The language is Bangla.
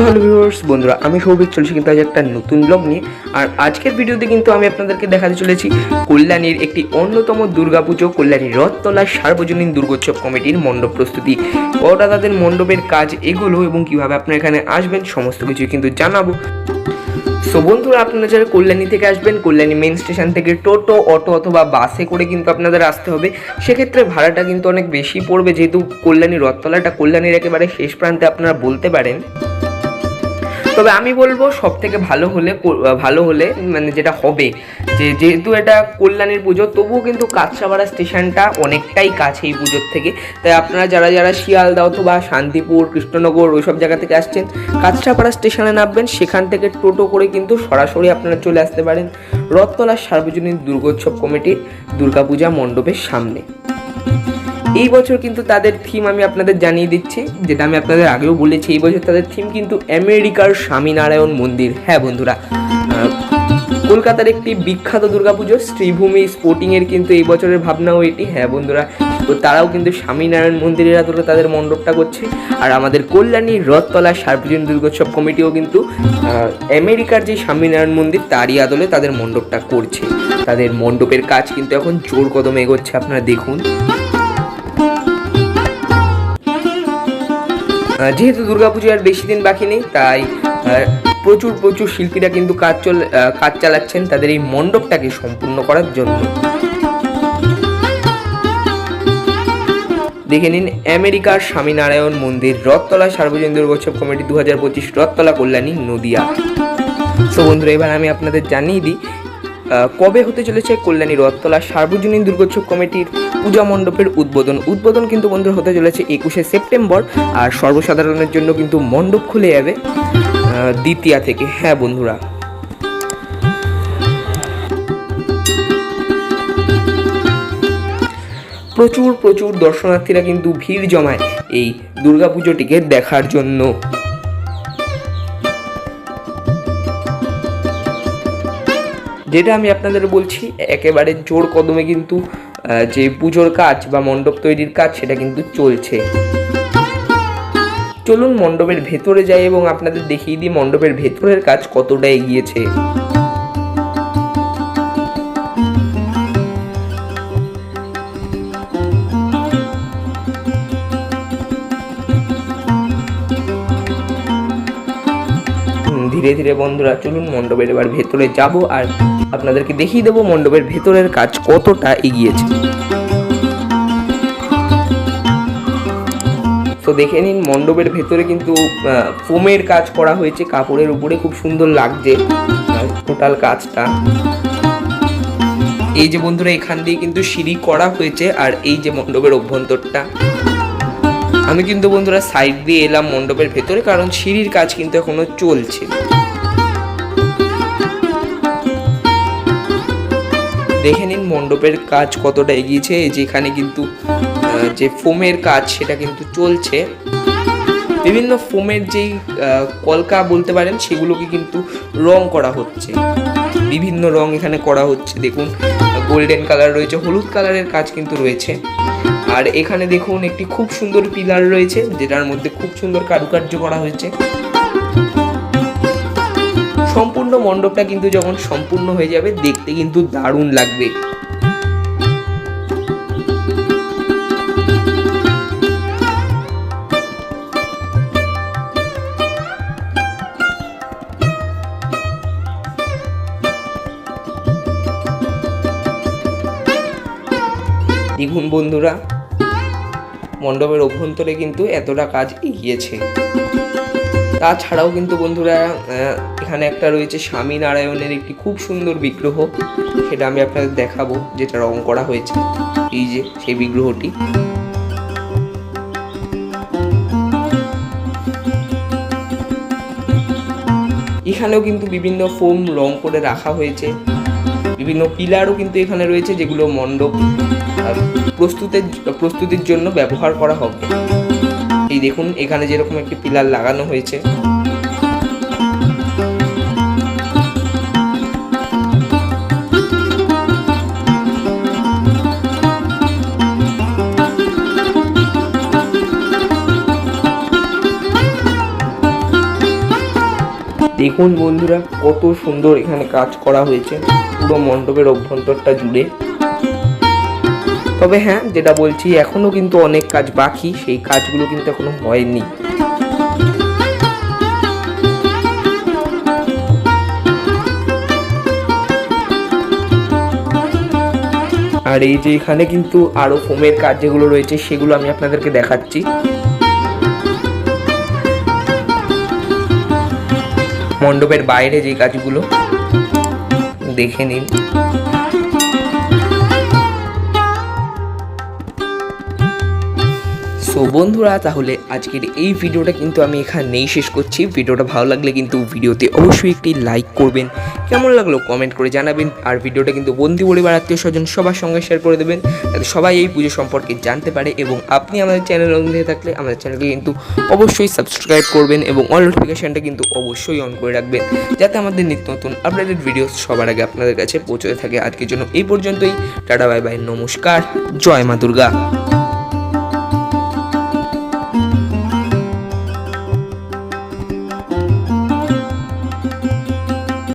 সো হ্যালো ভিউয়ার্স, বন্ধুরা, আমি সৌভিক, চলছি কিন্তু আজ একটা নতুন ব্লগ নিয়ে। আর আজকের ভিডিওতে কিন্তু আমি আপনাদেরকে দেখাতে চলেছি কল্যাণীর একটি অন্যতম দুর্গাপুজো, কল্যাণী রথতলা সার্বজনীন দুর্গোৎসব কমিটির মণ্ডপ প্রস্তুতি। কটা তাদের মণ্ডপের কাজ এগুলো এবং কীভাবে আপনারা এখানে আসবেন, সমস্ত কিছু কিন্তু জানাব। সো বন্ধুরা, আপনারা যারা কল্যাণী থেকে আসবেন, কল্যাণী মেন স্টেশন থেকে টোটো, অটো অথবা বাসে করে কিন্তু আপনাদের আসতে হবে, সেক্ষেত্রে ভাড়াটা কিন্তু অনেক বেশি পড়বে, যেহেতু কল্যাণী রথতলাটা কল্যাণীর একেবারে শেষ প্রান্তে আপনারা বলতে পারেন। তবে আমি বলব সব থেকে ভালো হলে ভালো হলে মানে যেটা হবে, যে যেহেতু এটা কল্যাণীর পুজো, তবুও কিন্তু কাঁচরাপাড়া স্টেশনটা অনেকটাই কাছে এই পুজোর থেকে। তাই আপনারা যারা যারা শিয়ালদা অথবা শান্তিপুর, কৃষ্ণনগর ওইসব জায়গা থেকে আসছেন, কাঁচরাপাড়া স্টেশনে নামবেন, সেখান থেকে টোটো করে কিন্তু সরাসরি আপনারা চলে আসতে পারেন রথতলা সার্বজনীন দুর্গোৎসব কমিটির দুর্গাপূজা মণ্ডপের সামনে। এই বছর কিন্তু তাদের থিম আমি আপনাদের জানিয়ে দিচ্ছি, যেটা আমি আপনাদের আগেও বলেছি, এই বছর তাদের থিম কিন্তু আমেরিকার স্বামীনারায়ণ মন্দির। হ্যাঁ বন্ধুরা কলকাতার একটি বিখ্যাত দুর্গাপুজো, শ্রীভূমি স্পোর্টিংয়ের কিন্তু এই বছরের ভাবনাও এটি। হ্যাঁ বন্ধুরা, তো তারাও কিন্তু স্বামীনারায়ণ মন্দিরের আদলে তাদের মণ্ডপটা করছে। আর আমাদের কল্যাণী রথতলা সার্বজনীন দুর্গোৎসব কমিটিও কিন্তু আমেরিকার যে স্বামীনারায়ণ মন্দির, তারই আদলে তাদের মণ্ডপটা করছে। তাদের মণ্ডপের কাজ কিন্তু এখন জোর কদমে এগোচ্ছে, আপনারা দেখুন। যেহেতু দুর্গাপুজো আর বেশি দিন বাকি নেই, তাই প্রচুর প্রচুর শিল্পীরা কিন্তু কাজ চল কাজ চালাচ্ছেন তাদের এই মণ্ডপটাকে সম্পূর্ণ করার জন্য। দেখে নিন, আমেরিকার স্বামীনারায়ণ মন্দির, রথতলা সার্বজনীন দুর্গোৎসব কমিটি দু হাজার পঁচিশ রথতলা কল্যাণী নদিয়া। সো বন্ধুরা, এবার আমি আপনাদের জানিয়ে দিই কবে হতে চলেছে কল্যাণী রথতলা? সার্বজনীন দুর্গোৎসব কমিটির পূজা মণ্ডপের উদ্বোধন। উদ্বোধন কিন্তু বন্ধুরা হতে চলেছে একুশে সেপ্টেম্বর, আর সর্বসাধারণের জন্য কিন্তু মণ্ডপ খুলে যাবে দ্বিতীয়া থেকে। হ্যাঁ বন্ধুরা। প্রচুর প্রচুর দর্শনার্থীরা কিন্তু ভিড় জমায় এই দুর্গাপুজোটিকে দেখার জন্য। যেটা আমি আপনাদের বলছি, একেবারে জোর কদমে কিন্তু যে পুজোর কাজ বা মণ্ডপ তৈরির কাজ, সেটা কিন্তু চলছে। চলুন মণ্ডপের ভেতরে যাই এবং আপনাদের দেখিয়ে দিই মণ্ডপের ভেতরের কাজ কতটা এগিয়েছে। ধীরে ধীরে বন্ধুরা, চলুন মণ্ডপের এবার ভেতরে যাব আর আপনাদেরকে দেখিয়ে দেবো মণ্ডপের ভেতরের কাজ কতটা এগিয়েছে। তো দেখে নিন, মণ্ডপের ভেতরে কিন্তু ফোমের কাজ করা হয়েছে, কাপড়ের উপরে খুব সুন্দর লাগছে টোটাল কাজটা। এই যে বন্ধুরা, এখান দিয়ে কিন্তু সিঁড়ি করা হয়েছে, আর এই যে মণ্ডপের অভ্যন্তরটা। আমি কিন্তু বন্ধুরা সাইড দিয়ে এলাম মণ্ডপের ভেতরে, কারণ সিঁড়ির কাজ কিন্তু এখনও চলছে। মণ্ডপের কাজ কতটা এগিয়েছে যেখানে কিন্তু যে ফোমের কাজ সেটা কিন্তু চলছে। বিভিন্ন ফোমের যেই কলকা বলতে পারেন, সেগুলোকে কিন্তু রং করা হচ্ছে। বিভিন্ন রং এখানে করা হচ্ছে। দেখুন, গোল্ডেন কালার রয়েছে, হলুদ কালারের কাজ কিন্তু রয়েছে। আর এখানে দেখুন, একটি খুব সুন্দর পিলার রয়েছে, যেটার মধ্যে খুব সুন্দর কারুকার্য করা হয়েছে। সম্পূর্ণ মণ্ডপটা কিন্তু যখন সম্পূর্ণ হয়ে যাবে, দেখতে কিন্তু দারুণ লাগবে। দেখুন বন্ধুরা। মণ্ডপের অভ্যন্তরে কিন্তু এতটা কাজ এগিয়েছে। তাছাড়াও কিন্তু বন্ধুরা এখানে একটা রয়েছে স্বামীনারায়ণের একটি খুব সুন্দর বিগ্রহ। সেটা আমি আপনাদের দেখাবো, যেটা রং করা হয়েছে। এই যে, সেই বিগ্রহটি। এখানেও কিন্তু বিভিন্ন ফোম রং করে রাখা হয়েছে। বিভিন্ন পিলারও কিন্তু এখানে রয়েছে, যেগুলো মণ্ডপ। প্রস্তুতের, প্রস্তুতির জন্য ব্যবহার করা হবে। এই দেখুন, এখানে যেরকম একটি পিলার লাগানো হয়েছে। দেখুন বন্ধুরা, কত সুন্দর এখানে কাজ করা হয়েছে। পুরো মণ্ডপের অভ্যন্তরটা জুড়ে। তবে হ্যাঁ যেটা বলছি, এখনও কিন্তু অনেক কাজ বাকি, সেই কাজগুলো কিন্তু এখনও হয়নি। আর এই যে এখানে কিন্তু আরও ফোমের কাজ যেগুলো রয়েছে, সেগুলো আমি আপনাদেরকে দেখাচ্ছি। মণ্ডপের বাইরে যে কাজগুলো, দেখে নিন। সো বন্ধুরা, তাহলে আজকের এই ভিডিওটা কিন্তু আমি এখানেই শেষ করছি। ভিডিওটা ভালো লাগলে কিন্তু ভিডিওতে অবশ্যই একটি লাইক করবেন। কেমন লাগল কমেন্ট করে জানাবেন। আর ভিডিওটা কিন্তু বন্ধু পরিবার আত্মীয় স্বজন সবার সঙ্গে শেয়ার করে দেবেন। যাতে সবাই এই পুজো সম্পর্কে জানতে পারে এবং আপনি আমাদের চ্যানেল নতুন হয়ে থাকলে আমাদের চ্যানেলকে কিন্তু অবশ্যই সাবস্ক্রাইব করবেন এবং অল নোটিফিকেশানটা কিন্তু অবশ্যই অন করে রাখবেন। যাতে আমাদের নিত্য নতুন আপডেটেড ভিডিও সবার আগে আপনাদের কাছে পৌঁছতে থাকে। আজকের জন্য এই পর্যন্তই। টাটা বাই বাই নমস্কার। জয় মা দুর্গা।